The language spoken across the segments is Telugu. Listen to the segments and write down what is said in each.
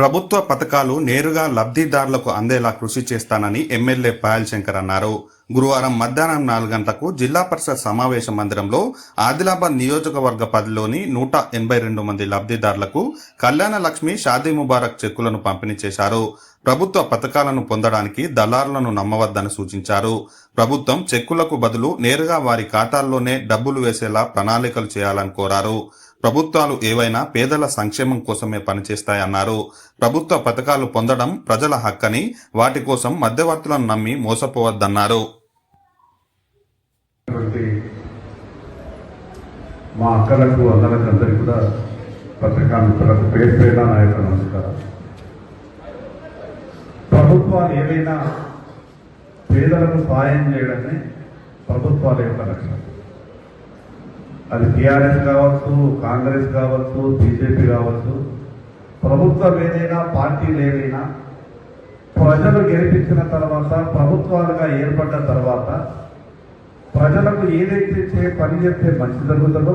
ప్రభుత్వ పథకాలు నేరుగా లబ్ధిదారులకు అందేలా కృషి చేస్తానని ఎమ్మెల్యే పాయల్ శంకర్ అన్నారు. గురువారం మధ్యాహ్నం నాలుగు గంటలకు జిల్లా పరిషత్ సమావేశ మందిరంలో ఆదిలాబాద్ నియోజకవర్గ పరిధిలోని నూట ఎనభై రెండు మంది లబ్ధిదారులకు కళ్యాణ లక్ష్మి షాదీ ముబారక్ చెక్కులను పంపిణీ చేశారు. ప్రభుత్వ పథకాలను పొందడానికి దళారులను నమ్మవద్దని సూచించారు. ప్రభుత్వం చెక్కులకు బదులు నేరుగా వారి ఖాతాల్లోనే డబ్బులు వేసేలా ప్రణాళికలు చేయాలని కోరారు. ప్రభుత్వాలు ఏవైనా పేదల సంక్షేమం కోసమే పనిచేస్తాయన్నారు. ప్రభుత్వ పథకాలు పొందడం ప్రజల హక్కని వాటి కోసం మధ్యవర్తులను నమ్మి మోసపోవద్దన్నారు. మా అక్కలకు అన్నలకు అందరికీ కూడా పత్రికా మిత్రులకు పేరు పేరున నా యొక్క నమస్కారం. ప్రభుత్వాలు ఏవైనా పేదలకు సాయం చేయడమే ప్రభుత్వాల యొక్క లక్ష్యం. అది టీఆర్ఎస్ కావచ్చు కాంగ్రెస్ కావచ్చు బీజేపీ కావచ్చు ప్రభుత్వం ఏదైనా పార్టీలు ఏవైనా ప్రజలు గెలిపించిన తర్వాత ప్రభుత్వాలుగా ఏర్పడ్డ తర్వాత ప్రజలకు ఏదైతే చే పని చేస్తే మంచి జరుగుతుందో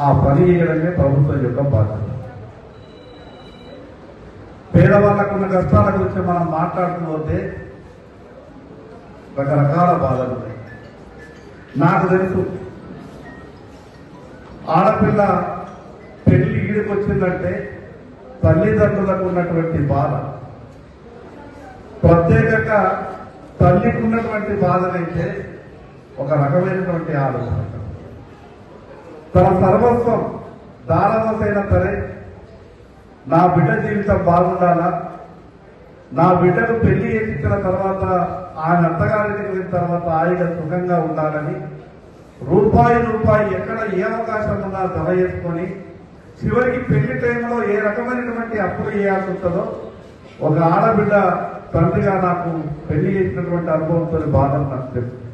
ఆ పని చేయడమే ప్రభుత్వం యొక్క బాధ్యత. పేదవాళ్ళకున్న కష్టాల గురించి మనం మాట్లాడుతూ పోతే రకరకాల బాధలు ఉన్నాయి. నాకు తెలుసు ఆడపిల్ల పెళ్ళి ఈడికి వచ్చిందంటే తల్లిదండ్రులకు ఉన్నటువంటి బాధ. ప్రత్యేకంగా తల్లికి ఉన్నటువంటి బాధనైతే ఒక రకమైనటువంటి ఆలోచన. తన సర్వస్వం దానవసైనా సరే నా బిడ్డ జీవితం బాగుండాలా? నా బిడ్డకు పెళ్ళి చేసిన తర్వాత ఆయన అత్తగారికి వెళ్ళిన తర్వాత ఆయన సుఖంగా ఉండాలని రూపాయి రూపాయి ఎక్కడ ఏ అవకాశం ఉన్నా ధర వేసుకొని చివరికి పెళ్ళి టైంలో ఏ రకమైనటువంటి అప్పులు చేయాల్సి ఉంటుందో ఒక ఆడబిడ్డ తండ్రిగా నాకు పెళ్ళి చేసినటువంటి అనుభవంతో బాధ నాకు తెలుసు.